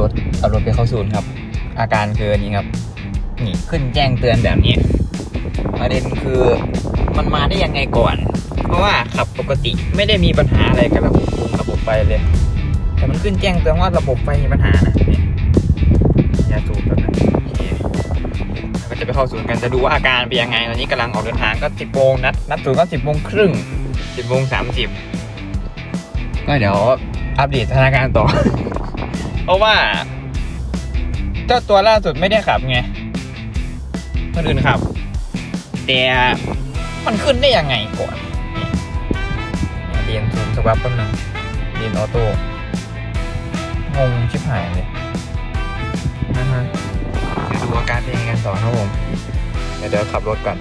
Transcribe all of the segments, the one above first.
รถเอารถไปเข้าศูนย์ครับ อาการคืออันนี้ครับ นี่ขึ้นแจ้งเตือนแบบนี้ประเด็นคือมันมาได้ยังไงก่อน เพราะว่าขับปกติไม่ได้มีปัญหาอะไรกับระบบระบบไฟเลย แต่มันขึ้นแจ้งเตือนว่าระบบไฟมีปัญหานะนี่ยาสูบแบบนั้นก็จะไปเข้าศูนย์กันจะดูว่าอาการเป็นยังไงตอนนี้กำลังออกเดินทางก็สิบโมงนัดนัดศูนย์ก็สิบโมงครึ่งสิบโมงสามสิบก็เดี๋ยวอัปเดตสถานการณ์ต่อ ราะว่าเจ้าตัวล่าสุดไม่ได้ขับไงคนอื่นขับ แต่มันขึ้นได้ยังไงก่อนเรียนซูมสวับแป๊บนึงเรียนออโต้งงชิบหายเลยนะฮะเดี๋ยวดูอาการเป็นยังไงกันต่อครับผม เดี๋ยวขับรถก่อน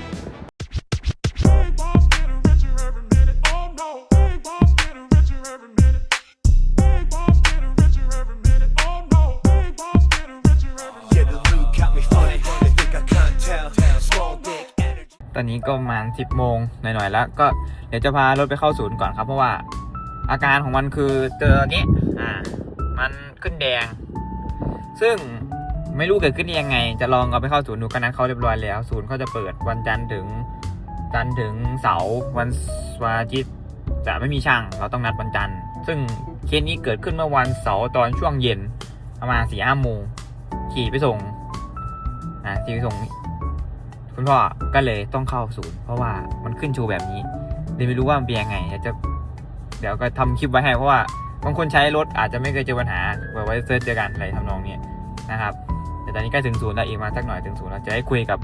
อนนี้ก็ประมาณ 10 โมงหน่อยๆแล้ว ก็เดี๋ยวจะพารถไปเข้าศูนย์ก่อนครับ เพราะว่าอาการของมันคือเจอนี้อ่า มันขึ้นแดง ซึ่งไม่รู้เกิดขึ้นยังไง จะลองเอาไปเข้าศูนย์ดูกันนะเขาเรียบร้อยแล้ว ศูนย์เขาจะเปิดวันจันทร์ถึงจันทร์ถึงเสาร์วันวันอาทิตย์จะไม่มีช่างเราต้องนัดวันจันทร์ ซึ่งเคสนี้เกิดขึ้นเมื่อวันเสาร์ตอนช่วงเย็นประมาณสี่ห้าโมงขี่ไปส่งอ่าขี่ไปส่ง คุณพ่อก็เลยต้องเข้าศูนย์ เพราะว่ามันขึ้นโชูแบบนี้เลยไม่รู้ว่ามันเป็นยังไงจะเดี๋ยวก็ทำคลิปไว้ให้เพราะว่าบางคนใช้รถอาจจะไม่เคยเจอปัญหาเผื่อไว้เซิร์ชเจอกันอะไรทำนองนี้นะครับ แต่ตอนนี้ใกล้ถึงศูนย์แล้วอีกมาสักหน่อยถึงศูนย์แล้วจะให้คุยกับ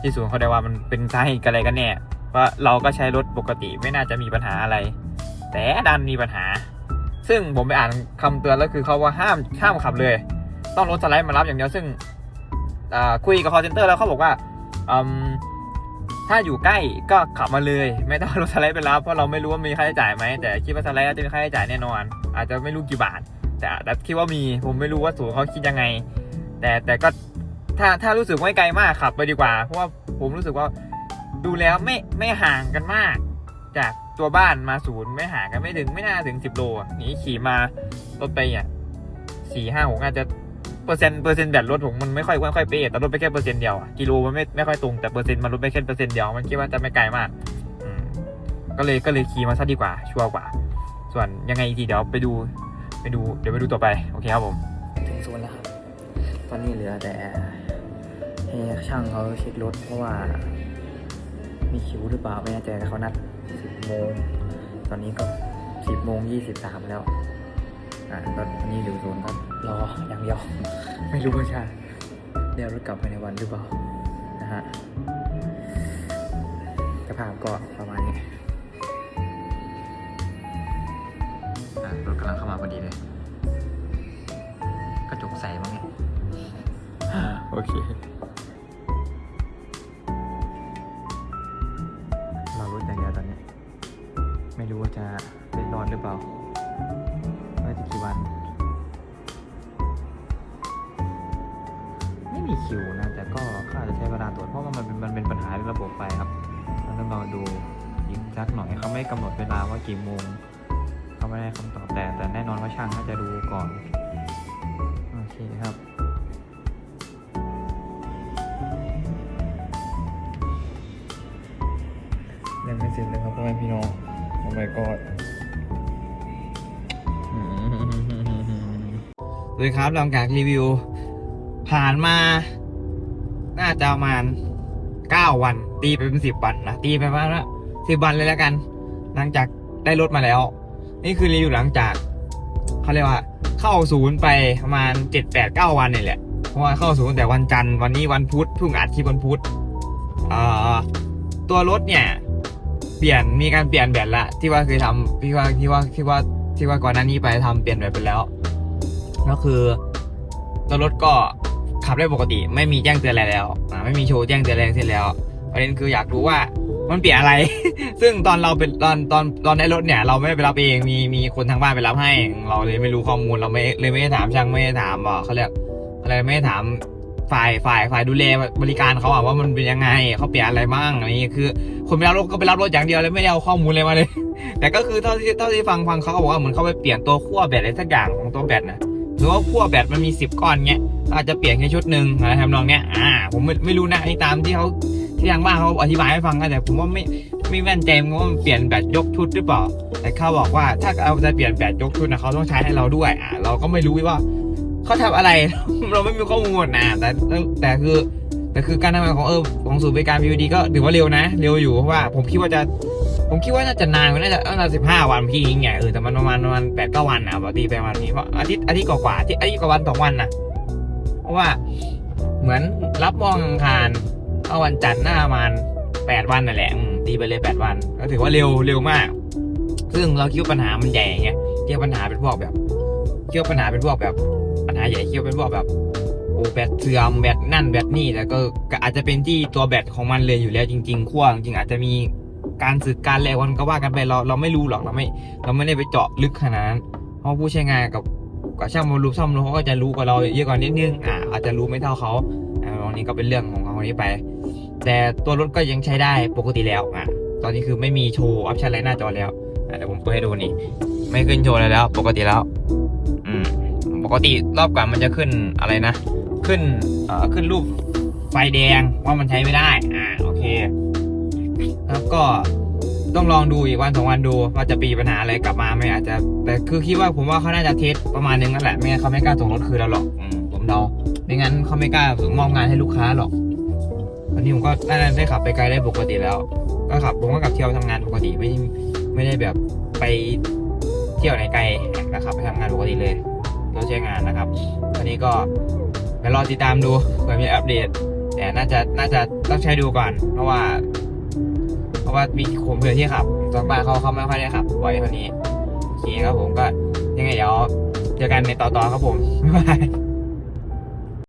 ที่ศูนย์เขาได้ว่ามันเป็นสาเหตุอะไรกันแน่ว่าเราก็ใช้รถปกติไม่น่าจะมีปัญหาอะไร แต่ดันมีปัญหา ซึ่งผมไปอ่านคำเตือนแล้วคือเขาว่าห้ามห้ามขับเลย ต้องรถสไลด์มารับอย่างเดียวซึ่งคุยกับ call center แล้วเขาบอกว่า ถ้าอยู่ใกล้ก็ขับมาเลย ไม่ต้องรถสไลด์ไปรับเพราะเราไม่รู้ว่ามีค่าใช้จ่ายไหมแต่คิดว่าสไลด์อาจจะมีค่าใช้จ่ายแน่นอน อาจจะไม่รู้กี่บาท แต่คิดว่ามีผมไม่รู้ว่าสูงเขาคิดยังไง แต่แต่ก็ถ้าถ้ารู้สึกไม่ไกลมากขับไปดีกว่า เพราะว่าผมรู้สึกว่าดูแล้วไม่ไม่ห่างกันมาก จากตัวบ้านมาศูนย์ไม่ห่างกันไม่ถึงไม่น่าถึงสิบโลนี่ขี่มารถไปอะสี่ห้าหกอาจจะ เปอร์เซ็นต์เปอร์เซ็นต์แบตรถผมมันไม่ค่อยไม่ค่อยเป๊ะแต่รถไปแค่เปอร์เซ็นต์เดียวอะกิโลมันไม่ไม่ค่อยตรงแต่เปอร์เซ็นต์มันลดไปแค่เปอร์เซ็นต์เดียวมันคิดว่าจะไม่ไกลมากก็เลยก็เลยขี่มาซะดีกว่าชัวร์กว่า ส่วนยังไงอีกทีเดี๋ยวไปดูไปดูเดี๋ยวไปดูต่อไปโอเคครับผมถึงโซนแล้วครับ ตอนนี้เหลือแต่ให้ช่างเขาเช็ครถเพราะว่า มีคิวหรือเปล่าไม่แน่ใจแต่เขานัดสิบโมงตอนนี้ก็สิบโมงยี่สิบสามแล้ว อ่าก็นี่อยู่โซนก็รออย่างเดียว ไม่รู้ว่าจะเดี๋ยวรถกลับภายในวันหรือเปล่านะฮะสภาพก็ประมาณนี้อ่ารถกำลังเข้ามาพอดีเลย กระจกใสมั้งเนี่ยโอเค คิวนะแต่ก็ก็อาจจะใช้เวลาตรวจเพราะว่ามันเป็นมันเป็นปัญหาเรื่องระบบไฟครับเราต้องรอดูอีกสักหน่อยเขาไม่กำหนดเวลาว่ากี่โมงเขาไม่ได้คำตอบแต่แต่แน่นอนว่าช่างน่าจะดูก่อนโอเคครับยังไม่เสร็จเลยครับพ่อแม่พี่น้องโอ้ my god สวัสดีครับหลังจากรีวิว ผ่านมา น่าจะประมาณเก้าวัน ตีไปเป็นสิบวันนะตีไปประมาณสิบวันเลยแล้วกัน หลังจากได้รถมาแล้ว นี่คือรีวิวหลังจากเขาเรียกว่า เข้าศูนย์ไปประมาณเจ็ดแปดเก้าวันนี่แหละเพราะว่าเข้าศูนย์แต่วันจันทร์วันนี้วันพุธเพิ่งอัดคลิปวันพุธตัวรถเนี่ย เปลี่ยนมีการเปลี่ยนแบตละ ที่ว่าเคยทำที่ว่าที่ว่าที่ว่าที่ว่าก่อนหน้านี้ไปทำเปลี่ยนแบตไปแล้ว ก็คือ ตัวรถก็ ขับได้ปกติ ไม่มีแจ้งเตือนอะไรแล้วไม่มีโชว์แจ้งเตือนอะไรทั้งสิ้นแล้วประเด็นคืออยากรู้ว่ามันเปลี่ยนอะไร ซึ่งตอนเราเป็นตอนตอนตอนได้รถเนี่ย เราไม่ได้ไปรับเองมีมีคนทางบ้านไปรับให้ เราเลยไม่รู้ข้อมูลเราไม่เลยไม่ได้ถามช่างไม่ได้ถามว่าเขาเรียกอะไรไม่ได้ถามฝ่ายฝ่ายฝ่ายดูแลบริการเขาอะว่ามันเป็นยังไงเขาเปลี่ยนอะไรบ้างอะไรเงี้ยคือ คนไปรับรถก็ไปรับรถอย่างเดียวเลยไม่ได้เอาข้อมูลเลยมาเลย แต่ก็คือเท่าที่เท่าที่ฟังฟังเขาก็บอกว่าเหมือนเขาไปเปลี่ยนตัวขั้วแบตอะไรสักอย่างของตัวแบตนะโดมมติว่าพั่วแบตมันมีสิบก้อนเงี้ย อาจจะเปลี่ยนแค่ชุดหนึ่งอะไรทำนองเนี้ยอ่าผมไม่ไม่รู้นะไอ้ตามที่เขาที่ทางบ้านเขาอธิบายให้ฟังกันแต่ผมว่าไม่ไม่แม่นใจว่ามันเปลี่ยนแบตยกชุดหรือเปล่า แต่เขาบอกว่าถ้าเอาจะเปลี่ยนแบตยกชุดนะเขาต้องใช้ให้เราด้วยอ่าเราก็ไม่รู้ว่าเขาทำอะไร เราไม่มีข้อมูลนะแต่แต่คือแต่คือการทำงานของเออของศูนย์บริการ PVD ก็ถือว่าเร็วนะ เร็วอยู่เพราะว่าผมคิดว่าจะผมคิดว่าน่าจะนานกว่าน่าจะน่าจะสิบห้าวันพี่ยิงไงเออแต่มันประมาณประมาณแปดเก้าวันอะปกติปประมาณนี้เพราะอาทิตย์อาทิตย์กว่าๆอาทิตย์อาทิตย์กว่าวันสองวันนะ เพราะว่าเหมือนรับมองอังคารเอาวันจันทร์หน้ามาณแปดวันนั่นแหละตีไปเลยแปดวัน ก็ถือว่าเร็วเร็วมาก ซึ่งเราคิดว่าปัญหามันใหญ่ไงคิดว่าปัญหาเป็นพวกแบบคิดว่าปัญหาเป็นพวกแบบปัญหาใหญ่คิดว่าเป็นพวกแบบโอ้แบตเสื่อมแบตนั่นแบตนี่แต่ก็ก็อาจจะเป็นที่ตัวแบตของมันเลยอยู่แล้วจริงๆขั้วจริงอาจจะมีการสึกการแลกวันก็ว่ากันไปเราเราไม่รู้หรอกเราไม่ เราไม่ได้ไปเจาะลึกขนาดนั้นเพราะผู้ใช้งานกับ กับช่างบำรุงซ่อมรถเขาก็จะรู้กว่าเราเยอะกว่านิดนึงอ่าอาจจะรู้ไม่เท่าเขาอ่าตรงนี้ก็เป็นเรื่องของเขาคนนี้ไป แต่ตัวรถก็ยังใช้ได้ปกติแล้วอะตอนนี้คือไม่มีโชว์ออปชั่นอะไรหน้าจอแล้วอะเดี๋ยวผมเปิดให้ดูนี่ ไม่ขึ้นโชว์อะไรแล้ว ปกติแล้ว อืมปกติรอบก่อนมันจะขึ้นอะไรนะ ขึ้นเอ่อขึ้นรูปไฟแดงว่ามันใช้ไม่ได้อ่าโอเค แล้วก็ ต้องลองดูอีกวันสองวันดูว่าจะปีปัญหาอะไรกลับมาไหมอาจจะ แต่คือคิดว่าผมว่าเขาน่าจะเทสประมาณนึงนั่นแหละไม่งั้นเขาไม่กล้าส่งรถคืนเราหรอกอืมผมเดาไม่งั้นเขาไม่กล้าส่งมอบงานให้ลูกค้าหรอกวันนี้ผมก็น่าจะได้ขับไปไกลได้ปกติแล้ว ก็ขับผมก็ขับเที่ยวทำงานปกติไม่ไม่ได้แบบไปเที่ยวไหนไกลนะครับไปทำงานปกติเลยรถใช้งานนะครับวันนี้ก็เดี๋ยวรอติดตามดูเผื่อมีอัปเดต แต่น่าจะน่าจะต้องใช้ดูก่อน เพราะว่าเพราะ ว่ามีผมเพื่อนที่ขับตอนบ้านเขาเขาไม่ค่อยได้ขับบ่อยเท่านี้โอเคครับผมก็ยังไงเดี๋ยวเจอกันในต่อๆครับผมบ๊ายบาย